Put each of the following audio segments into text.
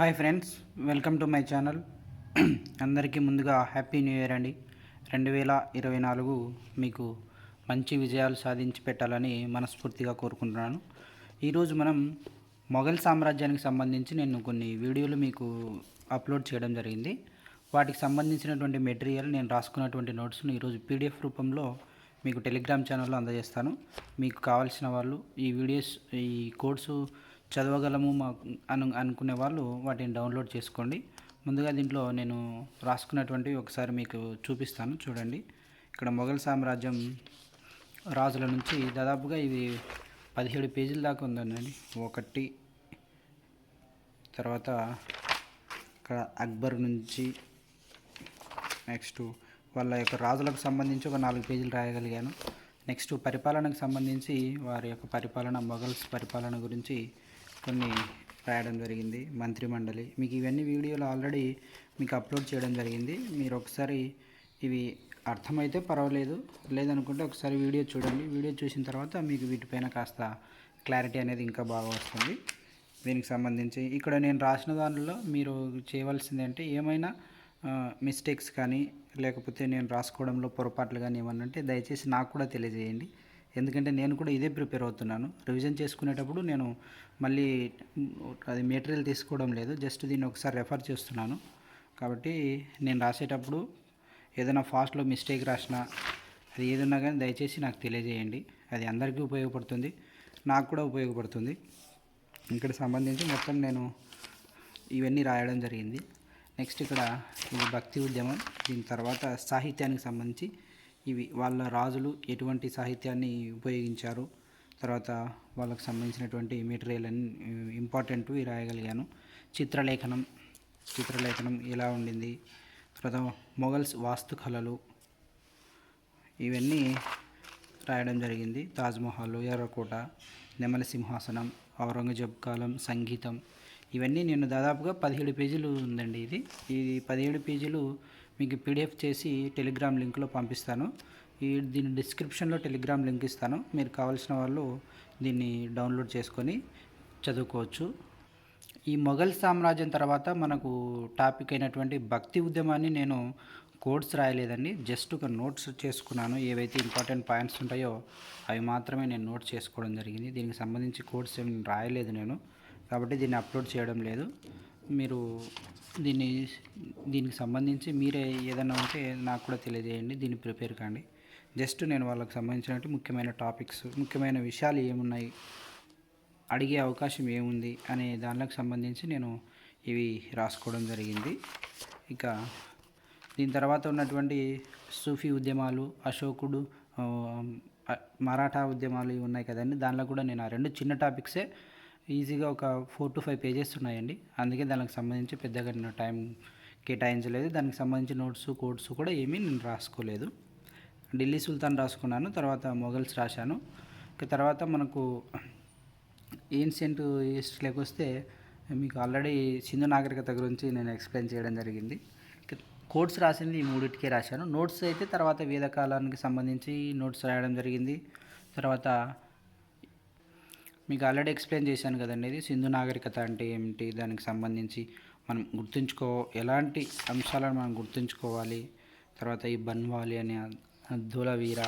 Hi friends welcome to my channel. అందరికీ ముందుగా happy new year అండి. రెండు వేల ఇరవై నాలుగు మీకు మంచి విజయాలు సాధించి పెట్టాలని మనస్ఫూర్తిగా కోరుకుంటున్నాను. ఈరోజు మనం మొఘల్ సామ్రాజ్యానికి సంబంధించి నేను కొన్ని వీడియోలు మీకు అప్లోడ్ చేయడం జరిగింది. వాటికి సంబంధించినటువంటి మెటీరియల్ నేను రాసుకున్నటువంటి నోట్స్ను ఈరోజు పీడిఎఫ్ రూపంలో మీకు టెలిగ్రామ్ ఛానల్లో అందజేస్తాను. మీకు కావాల్సిన వాళ్ళు ఈ వీడియోస్ ఈ కోర్సు చదవగలము మాకు అను అనుకునే వాళ్ళు వాటిని డౌన్లోడ్ చేసుకోండి. ముందుగా దీంట్లో నేను రాసుకున్నటువంటివి ఒకసారి మీకు చూపిస్తాను చూడండి. ఇక్కడ మొఘల్ సామ్రాజ్యం రాజుల నుంచి దాదాపుగా ఇది పదిహేడు పేజీల దాకా ఉందండి. ఒకటి తర్వాత ఇక్కడ అక్బర్ నుంచి నెక్స్ట్ వాళ్ళ యొక్క రాజులకు సంబంధించి ఒక నాలుగు పేజీలు రాయగలిగాను. నెక్స్ట్ పరిపాలనకు సంబంధించి వారి యొక్క పరిపాలన మొఘల్స్ పరిపాలన గురించి కొన్ని రాయడం జరిగింది మంత్రిమండలి. మీకు ఇవన్నీ వీడియోలు ఆల్రెడీ మీకు అప్లోడ్ చేయడం జరిగింది. మీరు ఒకసారి ఇవి అర్థమైతే పర్వాలేదు. లేదనుకుంటే ఒకసారి వీడియో చూడండి. వీడియో చూసిన తర్వాత మీకు వీటిపైన కాస్త క్లారిటీ అనేది ఇంకా బాగా వస్తుంది. దీనికి సంబంధించి ఇక్కడ నేను రాసిన దానిలో మీరు చేయవలసింది అంటే ఏమైనా మిస్టేక్స్ కానీ లేకపోతే నేను రాసుకోవడంలో పొరపాట్లు కానీ ఏమన్నా ఉంటే దయచేసి నాకు కూడా తెలియజేయండి. ఎందుకంటే నేను కూడా ఇదే ప్రిపేర్ అవుతున్నాను. రివిజన్ చేసుకునేటప్పుడు నేను మళ్ళీ అది మెటీరియల్ తీసుకోవడం లేదు. జస్ట్ దీన్ని ఒకసారి రెఫర్ చేస్తున్నాను. కాబట్టి నేను రాసేటప్పుడు ఏదైనా ఫాస్ట్లో మిస్టేక్ రాసినా అది ఏదన్నా కానీ దయచేసి నాకు తెలియజేయండి. అది అందరికీ ఉపయోగపడుతుంది. నాకు కూడా ఉపయోగపడుతుంది. ఇక్కడ సంబంధించి మొత్తం నేను ఇవన్నీ రాయడం జరిగింది. నెక్స్ట్ ఇక్కడ ఇది భక్తి ఉద్యమం. దీని తర్వాత సాహిత్యానికి సంబంధించి ఇవి వాళ్ళ రాజులు ఎటువంటి సాహిత్యాన్ని ఉపయోగించారు తర్వాత వాళ్ళకి సంబంధించినటువంటి మెటీరియల్ అన్ని ఇంపార్టెంట్వి రాయగలిగాను. చిత్రలేఖనం చిత్రలేఖనం ఎలా ఉండింది తర్వాత మొఘల్స్ వాస్తుకళలు ఇవన్నీ రాయడం జరిగింది. తాజ్మహల్ ఎర్రకోట నెమల సింహాసనం ఔరంగజేబ్ కాలం సంగీతం ఇవన్నీ నేను దాదాపుగా పదిహేడు పేజీలు ఉందండి ఇది. ఇది పదిహేడు పేజీలు మీకు పీడిఎఫ్ చేసి టెలిగ్రామ్ లింక్లో పంపిస్తాను. ఈ దీని డిస్క్రిప్షన్లో టెలిగ్రామ్ లింక్ ఇస్తాను. మీరు కావాల్సిన వాళ్ళు దీన్ని డౌన్లోడ్ చేసుకొని చదువుకోవచ్చు. ఈ మొఘల్ సామ్రాజ్యం తర్వాత మనకు టాపిక్ అయినటువంటి భక్తి ఉద్యమాన్ని నేను కోడ్స్ రాయలేదండి. జస్ట్ ఒక నోట్స్ చేసుకున్నాను. ఏవైతే ఇంపార్టెంట్ పాయింట్స్ ఉంటాయో అవి మాత్రమే నేను నోట్ చేసుకోవడం జరిగింది. దీనికి సంబంధించి కోడ్స్ ఏమి రాయలేదు నేను. కాబట్టి దీన్ని అప్లోడ్ చేయడం లేదు. మీరు దీన్ని దీనికి సంబంధించి మీరే ఏదైనా ఉంటే నాకు కూడా తెలియజేయండి దీన్ని ప్రిపేర్ కాండి. జస్ట్ నేను వాళ్ళకి సంబంధించినట్టు ముఖ్యమైన టాపిక్స్ ముఖ్యమైన విషయాలు ఏమున్నాయి అడిగే అవకాశం ఏముంది అనే దానికి సంబంధించి నేను ఇవి రాసుకోవడం జరిగింది. ఇక దీని తర్వాత ఉన్నటువంటి సూఫీ ఉద్యమాలు అశోకుడు మరాఠా ఉద్యమాలు ఇవి ఉన్నాయి కదండి. దానిలో కూడా నేను ఆ రెండు చిన్న టాపిక్సే ఈజీగా ఒక ఫోర్ టు ఫైవ్ పేజెస్ ఉన్నాయండి. అందుకే దానికి సంబంధించి పెద్దగా నేను టైం కేటాయించలేదు. దానికి సంబంధించి నోట్స్ కోడ్స్ కూడా ఏమీ నేను రాసుకోలేదు. ఢిల్లీ సుల్తాన్ రాసుకున్నాను తర్వాత మొఘల్స్ రాశాను. ఇక తర్వాత మనకు ఏన్షియంట్ హిస్టరీలోకి వస్తే మీకు ఆల్రెడీ సింధు నాగరికత గురించి నేను ఎక్స్ప్లెయిన్ చేయడం జరిగింది. కోడ్స్ రాసింది ఈ మూడింటికే రాశాను. నోట్స్ అయితే తర్వాత వేదకాలానికి సంబంధించి నోట్స్ రాయడం జరిగింది. తర్వాత మీకు ఆల్రెడీ ఎక్స్ప్లెయిన్ చేశాను కదండి ఇది. సింధు నాగరికత అంటే ఏమిటి? దానికి సంబంధించి మనం గుర్తుంచుకో ఎలాంటి అంశాలను మనం గుర్తుంచుకోవాలి? తర్వాత ఈ బన్వాలి అనే ధూలవీర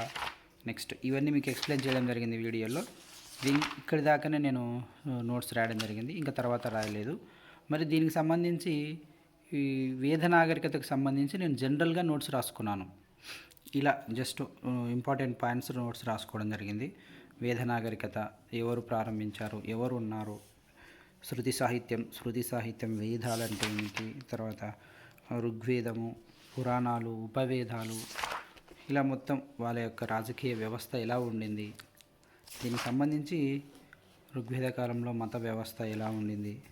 నెక్స్ట్ ఇవన్నీ మీకు ఎక్స్ప్లెయిన్ చేయడం జరిగింది వీడియోలో. దీని ఇక్కడి దాకానే నేను నోట్స్ రాయడం జరిగింది. ఇంకా తర్వాత రాయలేదు. మరి దీనికి సంబంధించి ఈ వేద నాగరికతకు సంబంధించి నేను జనరల్గా నోట్స్ రాసుకున్నాను. ఇలా జస్ట్ ఇంపార్టెంట్ పాయింట్స్ నోట్స్ రాసుకోవడం జరిగింది. వేద నాగరికత ఎవరు ప్రారంభించారు? ఎవరు ఉన్నారు శృతి సాహిత్యం శృతి సాహిత్యం వేదాలు అంటే ఏమిటి? తర్వాత ఋగ్వేదము పురాణాలు ఉపవేదాలు. ఇలా మొత్తం వాళ్ళ యొక్క రాజకీయ వ్యవస్థ ఎలా ఉండింది? దీనికి సంబంధించి ఋగ్వేద కాలంలో మత వ్యవస్థ ఎలా ఉండింది?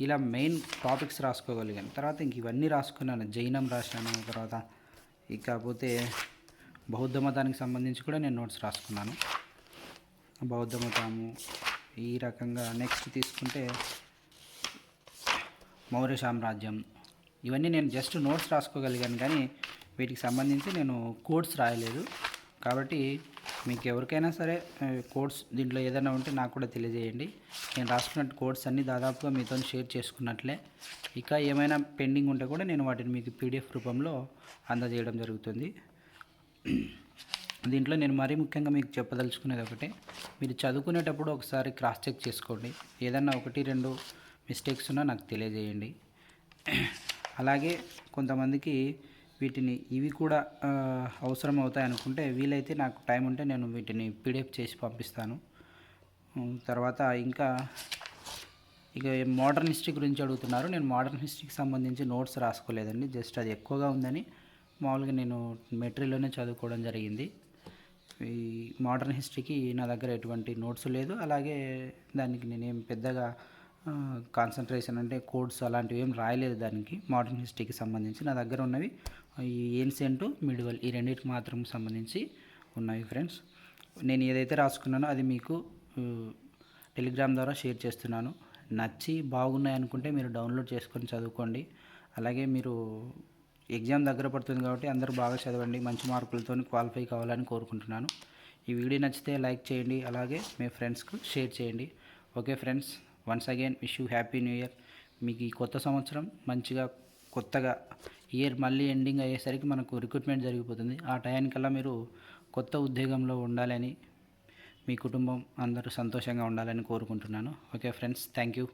ఇలా మెయిన్ టాపిక్స్ రాసుకోగలిగాను. తర్వాత ఇంక ఇవన్నీ రాసుకున్నాను. జైనం రాశాను. తర్వాత ఇకపోతే బౌద్ధ మతానికి సంబంధించి కూడా నేను నోట్స్ రాసుకున్నాను. బౌద్ధ మతము ఈ రకంగా నెక్స్ట్ తీసుకుంటే మౌర్య సామ్రాజ్యం. ఇవన్నీ నేను జస్ట్ నోట్స్ రాసుకోగలిగాను కానీ వీటికి సంబంధించి నేను కోడ్స్ రాయలేదు. కాబట్టి మీకు ఎవరికైనా సరే కోడ్స్ దీంట్లో ఏదైనా ఉంటే నాకు కూడా తెలియజేయండి. నేను రాసుకున్న కోడ్స్ అన్నీ దాదాపుగా మీతో షేర్ చేసుకున్నట్లే. ఇక ఏమైనా పెండింగ్ ఉంటే కూడా నేను వాటిని మీకు పీడిఎఫ్ రూపంలో అందజేయడం జరుగుతుంది. దీంట్లో నేను మరీ ముఖ్యంగా మీకు చెప్పదలుచుకునేది ఒకటే మీరు చదువుకునేటప్పుడు ఒకసారి క్రాస్ చెక్ చేసుకోండి. ఏదన్నా ఒకటి రెండు మిస్టేక్స్ ఉన్నా నాకు తెలియజేయండి. అలాగే కొంతమందికి వీటిని ఇవి కూడా అవసరం అవుతాయి అనుకుంటే వీలైతే నాకు టైం ఉంటే నేను వీటిని పీడిఎఫ్ చేసి పంపిస్తాను. తర్వాత ఇంకా ఇక మోడర్న్ హిస్టరీ గురించి అడుగుతున్నారు. నేను మోడర్న్ హిస్టరీకి సంబంధించి నోట్స్ రాసుకోలేదండి. జస్ట్ అది ఎక్కువగా ఉందని మామూలుగా నేను మెటీరియల్లోనే చదువుకోవడం జరిగింది. ఈ మోడర్న్ హిస్టరీకి నా దగ్గర ఎటువంటి నోట్స్ లేదు. అలాగే దానికి నేనేం పెద్దగా కాన్సన్ట్రేషన్ అంటే కోడ్స్ అలాంటివి ఏం రాయలేదు దానికి. మోడర్న్ హిస్టరీకి సంబంధించి నా దగ్గర ఉన్నవి ఈ ఏన్షియంట్ మిడివల్ ఈ రెండింటికి మాత్రం సంబంధించి ఉన్నాయి ఫ్రెండ్స్ నేను ఏదైతే రాసుకున్నానో అది మీకు టెలిగ్రామ్ ద్వారా షేర్ చేస్తున్నాను. నచ్చి బాగున్నాయి అనుకుంటే మీరు డౌన్లోడ్ చేసుకొని చదువుకోండి. అలాగే మీరు ఎగ్జామ్ దగ్గర పడుతుంది కాబట్టి అందరూ బాగా చదవండి మంచి మార్కులతో క్వాలిఫై కావాలని కోరుకుంటున్నాను. ఈ వీడియో నచ్చితే లైక్ చేయండి అలాగే మీ ఫ్రెండ్స్కు షేర్ చేయండి. Okay friends once again wish you happy new year. మీకు ఈ కొత్త సంవత్సరం మంచిగా కొత్తగా ఇయర్ మళ్ళీ ఎండింగ్ అయ్యేసరికి మనకు రిక్రూట్మెంట్ జరిగిపోతుంది. ఆ టయానికల్లా మీరు కొత్త ఉద్యోగంలో ఉండాలని మీ కుటుంబం అందరూ సంతోషంగా ఉండాలని కోరుకుంటున్నాను. Okay friends thank you.